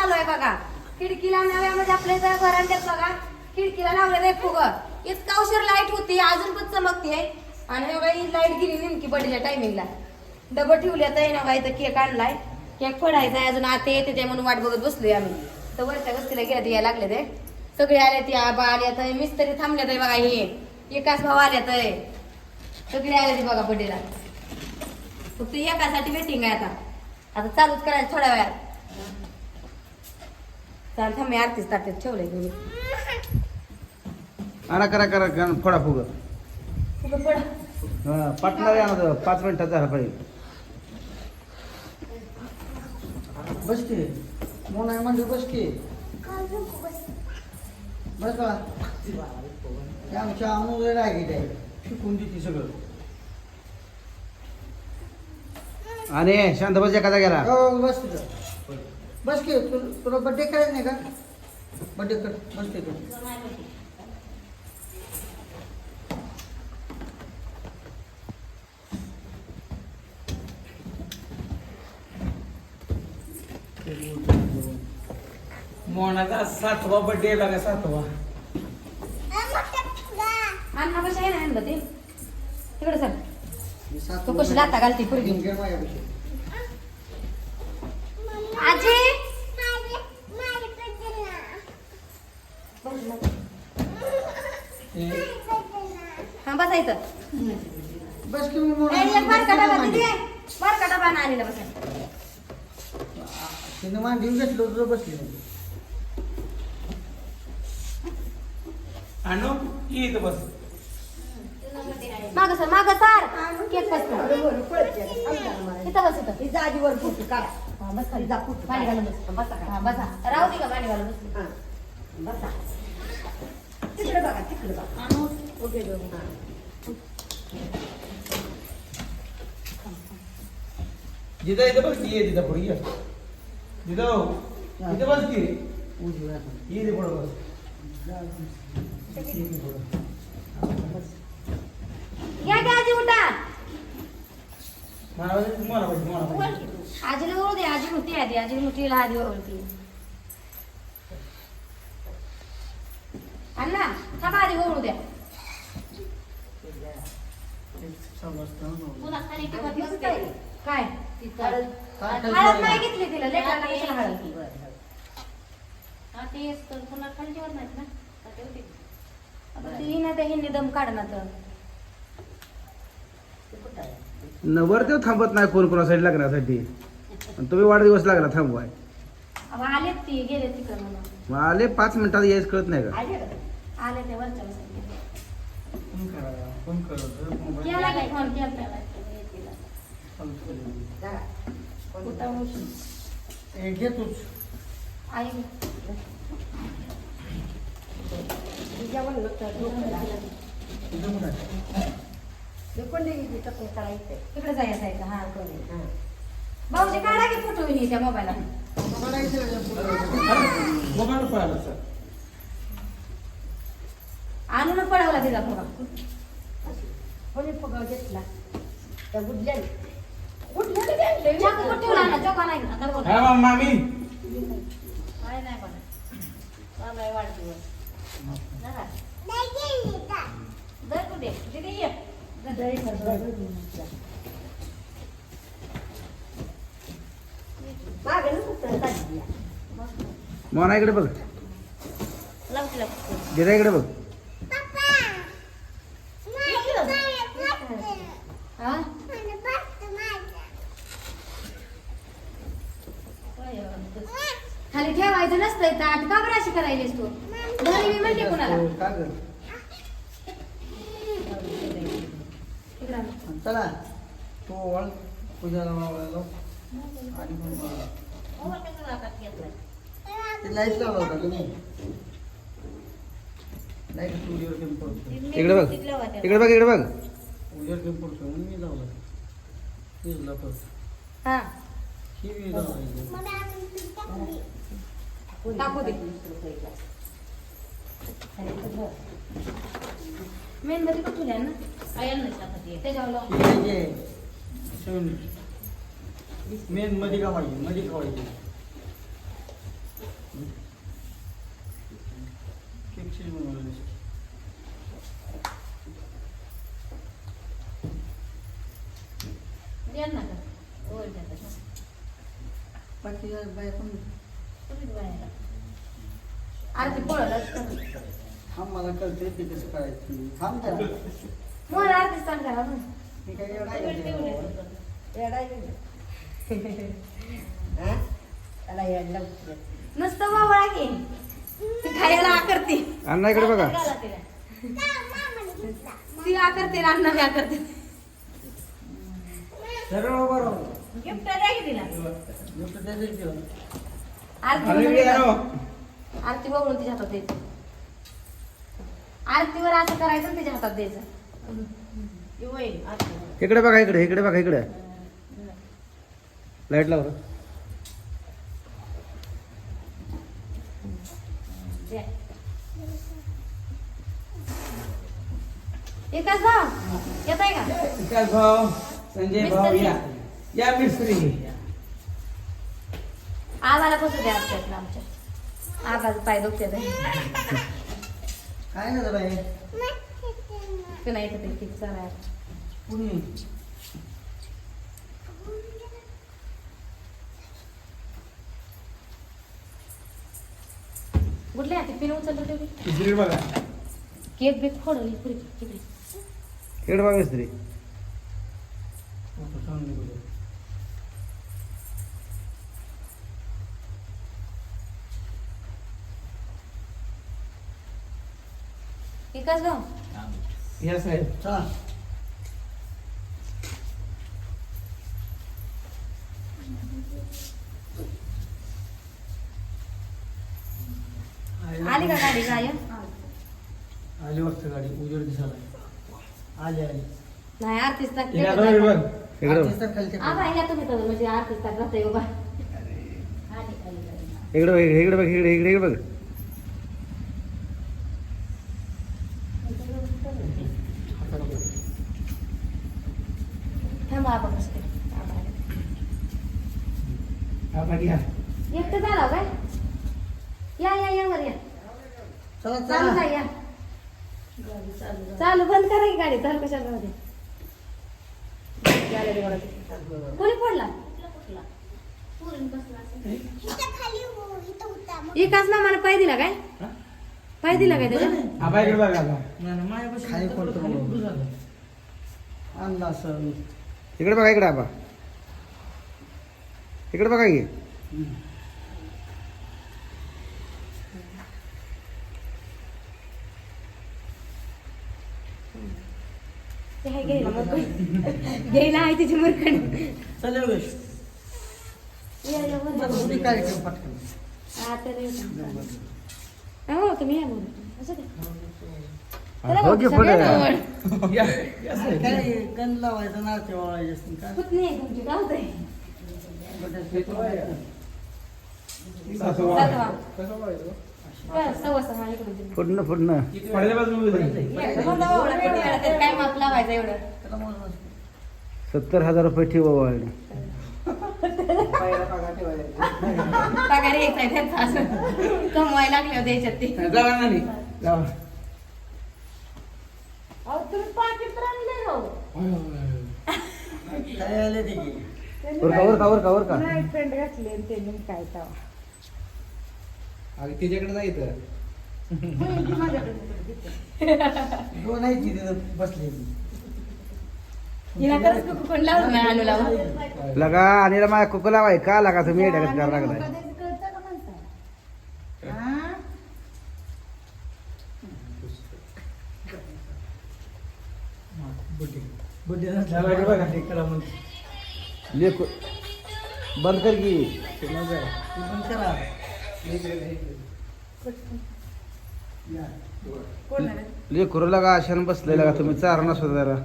चालू आहे बघा खिडकीला नव्यामध्ये आपल्या इथं घरांच्यात बघा. खिडकीला लावलेलं आहे फुग. इतका उशीर लाइट होती अजून पण चमकते. आणि हे बघा ही लाइट गेली नेमकी बर्थडेच्या टायमिंगला डबं ठेवली आता ना बघा इथं केक आणलाय. केक फोडायचा आहे अजून आता येते ते म्हणून वाट बघत बसलोय आम्ही. तर वरच्या वस्तीला गेल्या ते यायला लागले ते. सगळे आले ते आबा आले तर मिस्त्री थांबल्यात आहे बघा हे. एकाच भाऊ आल्यात आहे सगळे आले ते बघा बड्डेला फक्त एकासाठी वेटिंग आहे आता. आता चालूच करायचं थोड्या वेळात. चाल थांब मी आरतीच ताट्यात ठेवलंय तुम्ही आणा करा करा करा, फोडा फुग फुगं पड हा, पाटणार आहे आणा पाच मिनिटात झाला पाहिजे बस की मोना म्हणजे बस की बस का ते आमच्या अमोल रागीट आहे शिकून देते सगळं आणि शांत बस एखादा गेला हो बस तिथं बस की तु- तुला बड्डे करायचं नाही का? बड्डे कर बस तिथं मोनाचा सातवा बर्थडे बघा सातवा. अण्णा कशा आहे ना आणलं ते. तिकडे सर तू कशी लाथा घालती पोरगी? घे हा बसायचं बस की मी ए, एक बारका डबा. दिदी आहे. बारका डबा आणलेला तिनं मांडी घेतलं तुझं बसली नाही आणू? ये इथं बस. माग सर माग सर. केक बस इथं बस इथं आजीवर फुटू काढा. हा, बस खाली. जा फुटू पाणी घालून बस. बसा. का? हा बसा. राहू दे का पाणी घालून बस हा. बसा तिकडे बघा तिकडे बघा ओके दोन हा? जिथं इथं बस की तिथं पुढे ये जिथं इथं बस। की ये इथे पुढं बस. घ्या आजी उठा मला मला बस, मला. आजीला ओळू दे आजी मोठी आधी आजी मोठीला आधी ओळखी हळद नाही घेतली तिला लेकरांना कशाला हळद? हा. पुन्हा खाली ठेवत नाहीत ना? आता ठेवते. आता ती ना त्या हिंदी दम काढणार तर. नवर ते थांबत नाही कोण कोणासाठी लग्नासाठी. आणि तुम्ही वाढदिवस लागला थांबवाय. अहो, आलेत ती गेले तिकडं म्हणून. मग आले पाच मिनिटात यायच कळत नाही का? आले आले ते वरच्या बसायला. फोन करा फोन करा. मोबाईल केला की फोन केला त्याला. तिला. चालू करेल. जरा कोण- कुठं उशीर. हे घे तूच आई तुझ्या म्हणलं तर डोकं लागलं. तुझं पण आहे. कोण नाही इथे टपकन करायचंय. तिकडे जायचं जायचं हा कोणी? हा. भाऊजी काढा की फोटो मी त्या मोबाईलला करायचं? मोबाईल पळाला सर आणून पळवला तिला फोटो कोणी फुगा घेतला त्या गुडल्याने कुठे ठेवला ना चोका नाही ना दाखव ना. हा मग मामी काय नाही बघा. चालू वाढदिवस. जरा. दर कुठे? तिथे ये. कुठं आहे. मोना इकडे बघ लाव तिला. गिरा इकडे बघ हा? खाली ताट का बरं अशी करायलीस तू? घरी मी म्हणते कुणाला. हो? इकडं आण. चला तो वळ पूजाला आणि मग ते लाइट लावला होता नाही? लाइट उजेड कमी पडतो इकडे बघ इकडे बघ इकडे बघ. उजेड कमी पडतो म्हणून मी लावला. तेच लावतो हा. ही मी लावायची टाकू दे. मेणबत्ती पण तुला ना? आयल नाही टाकत ये त्याच्यावर लावून मेन मध्ये का पाहिजे मध्ये का पाहिजे केकशील बनवलं तशी. दे ना का वर जातात बाकी तुम्हीच बाहेर. आरती थांब मला कळते ते कसं करायचं थांब जरा मोर आरती सांग करा ना. मी काय एवढा. त्याला यायला. नुसतं बाबळा की ती खायला आकरते अण्णा इकडे बघा. ती आकरते आणि अण्णा बी आकरते सरळ बरोबर गिफ्ट द्या की तिला गिफ्ट हो? आरती. आरती बघून तिच्या हातात द्यायचं. आरतीवर असं करायचं आणि तिच्या हातात द्यायचं. हे. इकडे बघा इकडे इकडे बघा इकडे. लाइट लाव. एकाच भाव? येत आहे का? विकास भाऊ संजय भाऊ या मिस्त्री. आम्हाला कसं द्या आमच्या? आगाच पाय दुखते काय झालं बाई? की नाही येत ते किती चालाय कुणी? कुठले आहे ते पिन उचललं बघा. केक बेक फोडली पुरी इकडे. इकडे बघा मिस्त्री एकाच भाव या साहेब. चला आली का गाडी काय आली वाजता गाडी. उजेड दिसायला. आली आली. नाही आरतीच ताक दोन बघ इकडे आबा तुम्ही तर म्हणजे आरतीच ताक राहते बाबा. इकडे बघ इकडे बघ इकडे इकडे इकडे बघ. आबा घ्या. एकटं झाला काय? या या या वर या. चला जा या. गाडी चालू बंद करा की गाडी. चालू कशाला वर कोणी पडला कुठला? पोरीनं बसला असेल. एकाच मामाने पाय दिला काय? पाय दिला काय त्याच्या? आबा इकडे बघा आता. खाली पडतो आणला असं इकडे बघा इकडे आबा. इकडे बघा की घ्यायला आहे तिची पटकन हा. हो तुम्ही या बोलू. असं हो की पुढे गण लावायचं नारचे वाळायचे असतील तुमची काय होतंय सव्वा इकडून तिकडून. कोणता किती वेळा त्यात माप लावायचं एवढं त्याला मोजून सत्तर हजार रुपये ठेव वाळली पगार यायचा त्यांचा असं कमवायला लागल्यावर द्यायच्यात ते जावा ना नाही जावा अहो, तुम्ही पाकिट. काय आले ते? की? उरका उरका अगं तिच्याकडे जायचं दोन आहे ती तिथं. बसली हिला खरंच कुकू कोण लावलं? नाही आणू लावून. लगा आणि माझ्या कुकू लावाय का? लागा तुम्ही येड्या करायला लागलाय कळतं का माणसाला? हा? बघा ते करा. लेख बंद कर की. बंद करा. लेकरू लगा अशानं बसले लगा. तुम्ही चार नसतो जरा.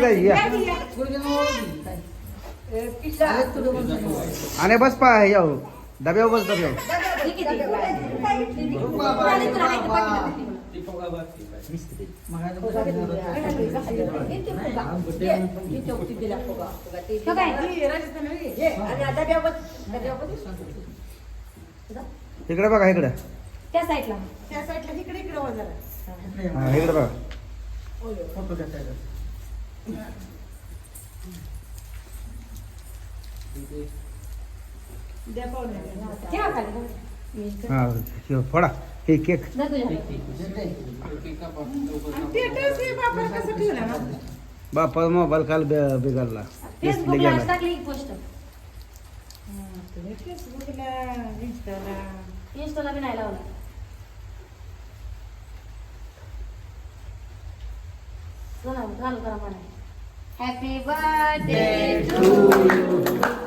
ना, या आणि बस पा याव डब्यावर बस डब्यावर ठीक आहे, ठीक आहे. चालेल, तुला आहे तर पाठवते. फुगा बाकी मग आता फुगा बसले दिला. होते. घड्याळी कसा दिला? इथे फुगा. ये, ते तो डब्यावर बस. डब्यावर इकडे बघा इकडे त्या साईडला त्या साईडला इकडे इकडे वर जरा. इकडे हा इकडे बघा फोटो ठेवा खाली मी हा फोडा. हे केक? बापा मोबाईल काल बे- बिघडला. फेसबुकला गेला टाकली पोस्ट हा, इंस्टाला. इंस्टाला बी नाही लावला. चला, चालू करा म्हणा. हॅपी बर्थडे टू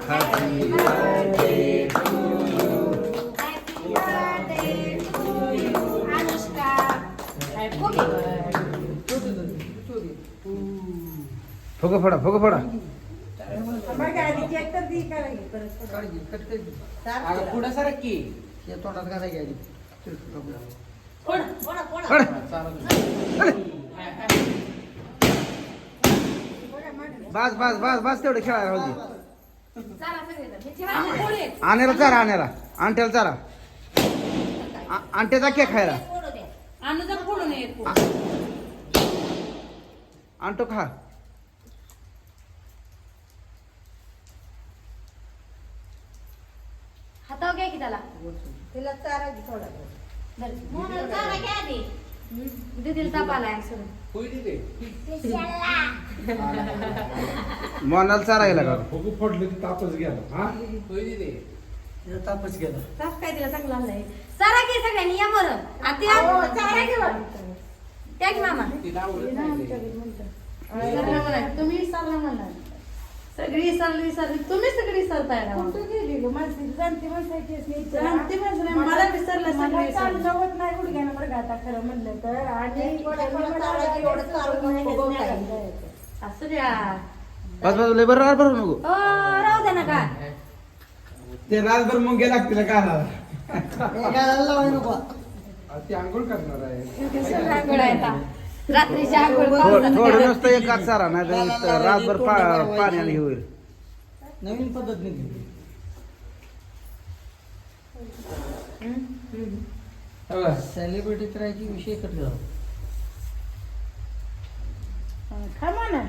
फोग फोड़ा फोग फोड़ा. की बस बस बस बस खेला खेळायला जी आण्याला चारा आण्याला आणट्याला चारा. आणट्याचा केक खायला. आणतो खा. हातावर घ्या की त्याला. तिला चारा घे थोडा. चारा घ्या आधी. दीदीला ताप आलाय सुरू. मोनाला चारा गेला का? फुगू फोडले की तापच गेला. हा? तिला तापच गेला. ताप काय तिला चांगला आलाय चारा घे सगळ्यांनी या बरं. हो, चारा घे बरं. त्या की मामा. तुम्ही सरला म्हणा सगळी सरली सरली. तुम्ही सगळी सरताय ना? कुठं गेली गं? माझी जाणती माणसाची असली इच्छा. जाणती माणसं नाही, मला विसरलं सगळी चालणं होत नाही गुडघ्यानं बरं आता खरं म्हणलं तर. आणि. असू द्या. बस बस लय बरं बरं नको. हो राहू द्या ना का ते रातभर मुंगे लागतील का लावायला नको. ती आंघोळ करणार आहे. आंघोळ आहे आता. रात्रीची आंघोळ थोडं पावसानं थोडं करायची. नुसतं एक हात चारा नाही तर रातभर पा- पाण्याने हे होईल नवीन पद्धत निघली हो? सेलिब्रिटी करायची विषय कटला खा म्हणा